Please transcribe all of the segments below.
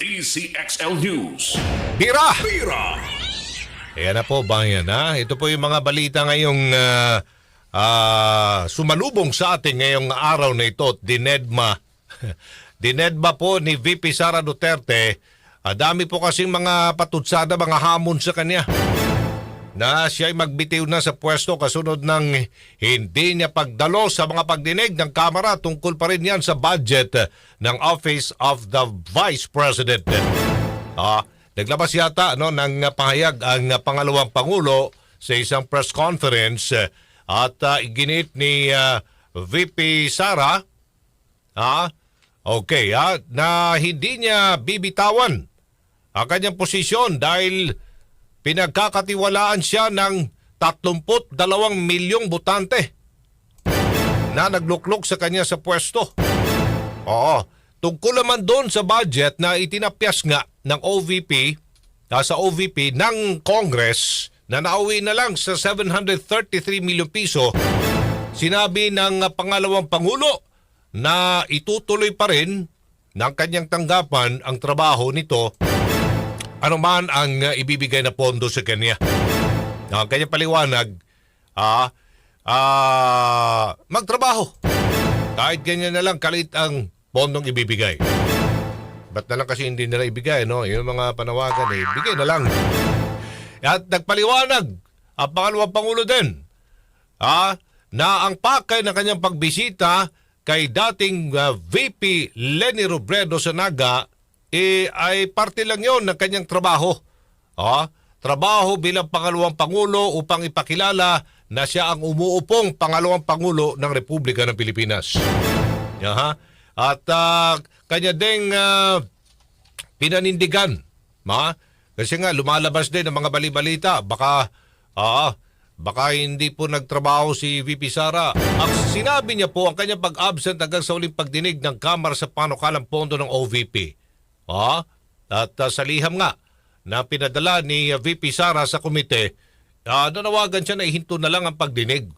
DCXL News. Bira! Pira! Ayan na po, bayan na. Ito po yung mga balita ngayong ah, ah, sumalubong sa atin ngayong araw na ito. Dinedma. Dinedma po ni VP Sara Duterte. Ah, dami po kasing mga patutsada, mga hamon sa kanya. Na siya ay magbitiw na sa pwesto kasunod ng hindi niya pagdalo sa mga pagdinig ng Kamara tungkol pa rin yan sa budget ng Office of the Vice President. Ah, naglabas yata no ng pahayag ang pangalawang pangulo sa isang press conference eh, at uh, iginit ni ah, VP Sara ah, okay ah, na hindi niya bibitawan ang kanyang posisyon dahil pinagkakatiwalaan siya ng 32 milyong butante na nagluklok sa kanya sa pwesto. Oo. Tungkol naman doon sa budget na itinapyas nga ng OVP, ah, sa OVP ng Congress na nauwi na lang sa 733 milyong piso, sinabi ng ah, pangalawang Pangulo na itutuloy pa rin ng kanyang tanggapan ang trabaho nito anuman ang ah, ibibigay na pondo sa kanya. Ang kanyang paliwanag, ah, ah, magtrabaho. Kahit ganyan na lang kalit ang pondong ibibigay. Ba't na lang kasi hindi nila ibigay, no? Yung mga panawagan, eh, bigay na lang. At nagpaliwanag ang pangalawang Pangulo din ah, na ang pakay ng kanyang pagbisita kay dating ah, VP Lenny Robredo sa Naga eh, ay parte lang yon ng kanyang trabaho. Ah, trabaho bilang pangalawang Pangulo upang ipakilala na siya ang umuupong pangalawang Pangulo ng Republika ng Pilipinas. Yaha. At ah, kanya ding ah, pinanindigan. Ma? Kasi nga lumalabas din ang mga balibalita. Baka ah, baka hindi po nagtrabaho si VP Sara. Ang sinabi niya po ang kanyang pag-absent hanggang sa uling pagdinig ng Kamara sa panukalang pondo ng OVP. Ah, at ah, sa liham nga na pinadala ni VP Sara sa komite, ah, nanawagan siya na ihinto na lang ang pagdinig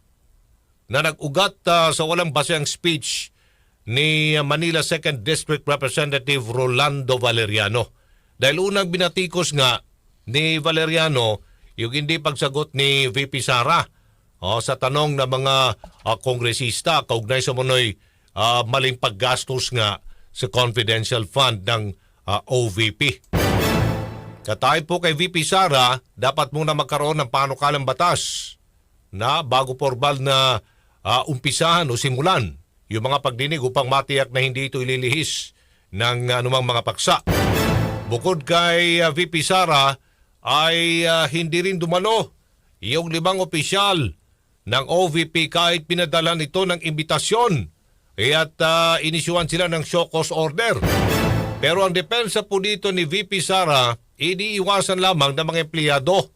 na nag-ugat ah, sa walang basehang speech ni Manila 2nd District Representative Rolando Valeriano. Dahil unang binatikos nga ni Valeriano yung hindi pagsagot ni VP Sara oh, sa tanong ng mga ah, kongresista kaugnay sa manoy ah, maling paggastos nga sa confidential fund ng ah, OVP. Katay po kay VP Sara, dapat muna magkaroon ng panukalang batas na bago formal na ah, umpisahan o simulan yung mga pagdinig upang matiyak na hindi ito ililihis ng anumang mga paksa. Bukod kay ah, VP Sara ay ah, hindi rin dumalo yung limang opisyal ng OVP kahit pinadala nito ng imbitasyon at ah, inisyuan sila ng show cause order. Pero ang depensa po dito ni VP Sara, iniiwasan lamang ng mga empleyado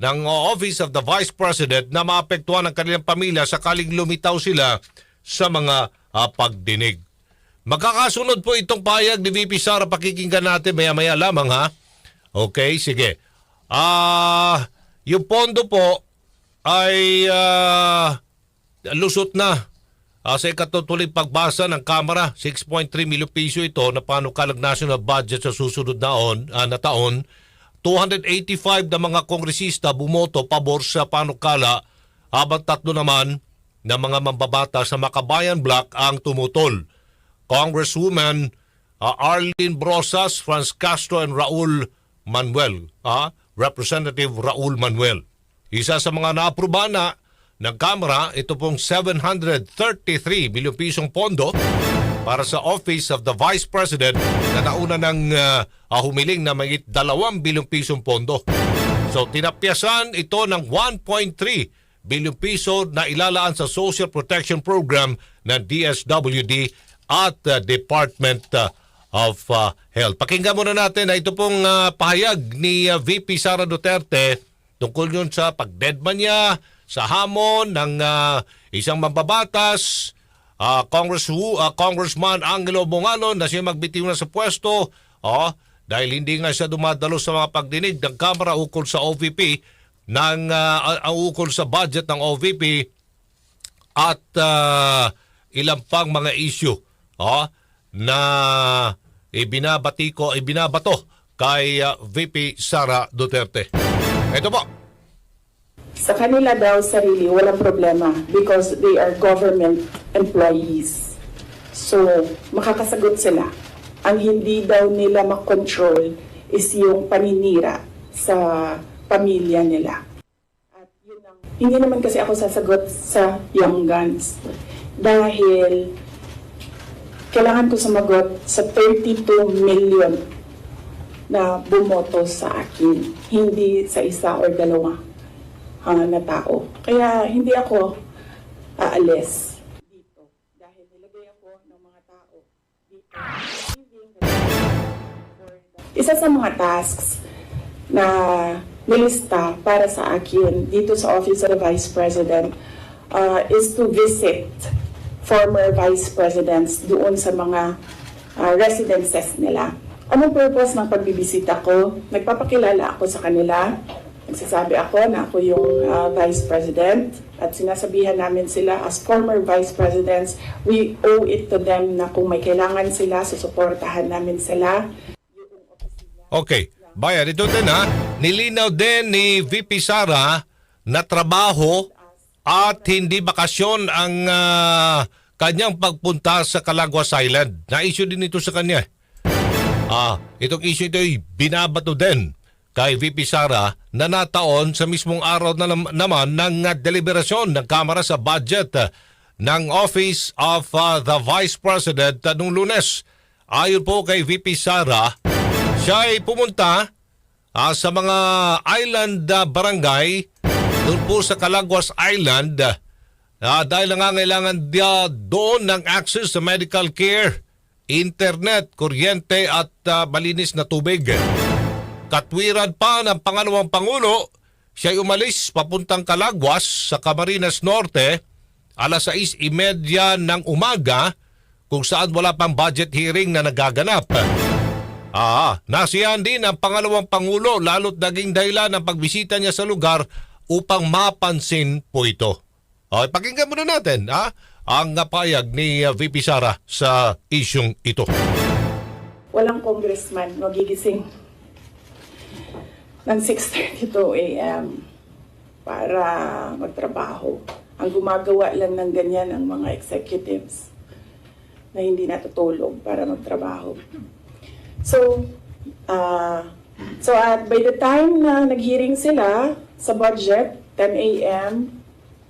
ng Office of the Vice President na maapektuhan ang kanilang pamilya sakaling lumitaw sila sa mga ah, pagdinig. Magkakasunod po itong payag ni VP Sara. Pakikinggan natin maya-maya lamang ha. Okay, sige. Ah, yung pondo po ay ah, lusot na Ah, sa ikatutuloy pagbasa ng Kamara, 6.3 milyong piso ito na panukalang national budget sa susunod na, on, ah, na taon. 285 na mga kongresista bumoto pabor sa panukala habang tatlo naman na mga mambabata sa Makabayan Block ang tumutol. Congresswoman ah, Arlene Brosas, Franz Castro, and Raul Manuel. ah, Representative Raul Manuel. Isa sa mga naapruba na ng Kamara, ito pong 733 bilyong pisong pondo para sa Office of the Vice President na nauna ng uh, humiling na mayit 2 bilyong pisong pondo. So tinapyasan ito ng 1.3 bilyong piso na ilalaan sa Social Protection Program ng DSWD at uh, Department uh, of uh, Health. Pakinggan muna natin na ito pong uh, pahayag ni uh, VP Sara Duterte tungkol yun sa pagdedman niya sa hamon ng ah, isang mambabatas, ah, Congress, ah, Congressman Angelo Bongalo na siya magbitiw na sa pwesto oh, dahil hindi nga siya dumadalo sa mga pagdinig ng Kamara ukol sa OVP ng ang ukol sa budget ng OVP at ah, ilang pang mga issue oh, na ibinabati ko, ibinabato kay ah, VP Sara Duterte. Ito po. Sa kanila daw sarili, walang problema because they are government employees. So, makakasagot sila. Ang hindi daw nila makontrol is yung paninira sa pamilya nila. At yun ang, hindi naman kasi ako sasagot sa Young Guns dahil kailangan ko sumagot sa 32 million na bumoto sa akin, hindi sa isa or dalawa ah, na tao. Kaya hindi ako aalis dito dahil nilagay ako ng mga tao dito. Isa sa mga tasks na nilista para sa akin dito sa Office of the Vice President uh, is to visit former vice presidents doon sa mga uh, residences nila. Anong purpose ng pagbibisita ko? Nagpapakilala ako sa kanila. Nagsasabi ako na ako yung uh, vice president at sinasabihan namin sila as former vice presidents, we owe it to them na kung may kailangan sila, susuportahan namin sila. Okay. Bayan, ito din ha. Nilinaw din ni VP Sara na trabaho at hindi bakasyon ang ah, kanyang pagpunta sa Calaguas Island. Na-issue din ito sa kanya. Ah, itong issue ito ay binabato din kay VP Sara na nataon sa mismong araw na nam- naman ng ah, deliberasyon ng Kamara sa budget ng Office of ah, the Vice President uh, nung lunes. Ayon po kay VP Sara, siya ay pumunta ah, sa mga island barangay doon po sa Calaguas Island ah, dahil nangangailangan dia doon ng access sa medical care, internet, kuryente at ah, malinis na tubig. Katwiran pa ng pangalawang pangulo, siya ay umalis papuntang Calaguas sa Camarines Norte alas 6.30 ng umaga kung saan wala pang budget hearing na nagaganap. Ah, nasiyahan din ang pangalawang pangulo lalo't naging dahilan ng pagbisita niya sa lugar upang mapansin po ito. Okay, pakinggan muna natin ha, ang napayag ni uh, VP Sara sa isyong ito. Walang congressman magigising ng 6.32 a.m. para magtrabaho. Ang gumagawa lang ng ganyan ang mga executives na hindi natutulog para magtrabaho. So, uh, so at by the time na nag-hearing sila sa budget, 10 a.m.,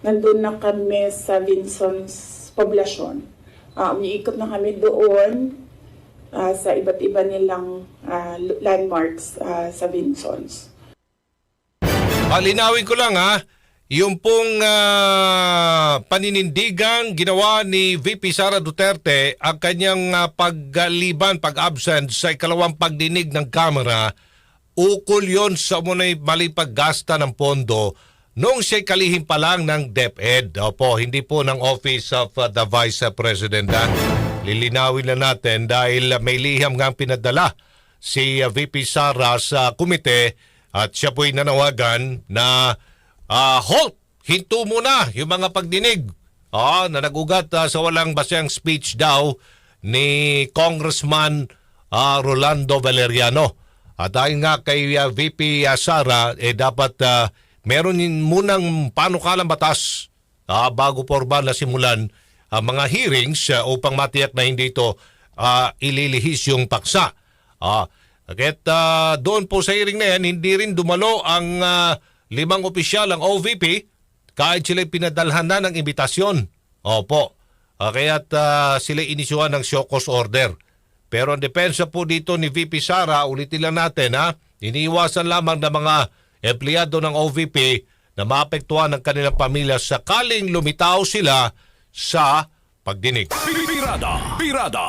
nandun na kami sa Vinson's poblasyon. Uh, umiikot na kami doon ah, sa iba't iba nilang ah, landmarks ah, sa Vinsons. Palinawin ko lang ha, yung pong ah, paninindigan ginawa ni VP Sara Duterte ang kanyang ah, pagliban, pag-absent sa ikalawang pagdinig ng Kamara, ukol yon sa umunay mali paggasta ng pondo noong siya'y kalihim pa lang ng DepEd. Opo, hindi po ng Office of the Vice President. Lilinawin na natin dahil ah, may liham nga ang pinadala si ah, VP Sara sa komite at siya po'y nanawagan na ah, halt, hinto muna yung mga pagdinig ah, na nagugat ah, sa walang basyang speech daw ni Congressman ah, Rolando Valeriano. At dahil nga kay ah, VP ah, Sara, eh dapat ah, meron munang panukalang batas ah, bago formal na simulan ang mga hearings ah, upang matiyak na hindi ito ah, ililihis yung paksa. Ah, Kahit ah, doon po sa hearing na yan, hindi rin dumalo ang ah, limang opisyal ng OVP kahit sila pinadalhan na ng imbitasyon. Opo. Uh, kaya't ah, sila inisyuhan ng show cause order. Pero ang depensa po dito ni VP Sara, ulitin lang natin ha, iniiwasan lamang ng mga empleyado ng OVP na maapektuhan ng kanilang pamilya sakaling lumitaw sila sa pagdinig. Birada. Birada.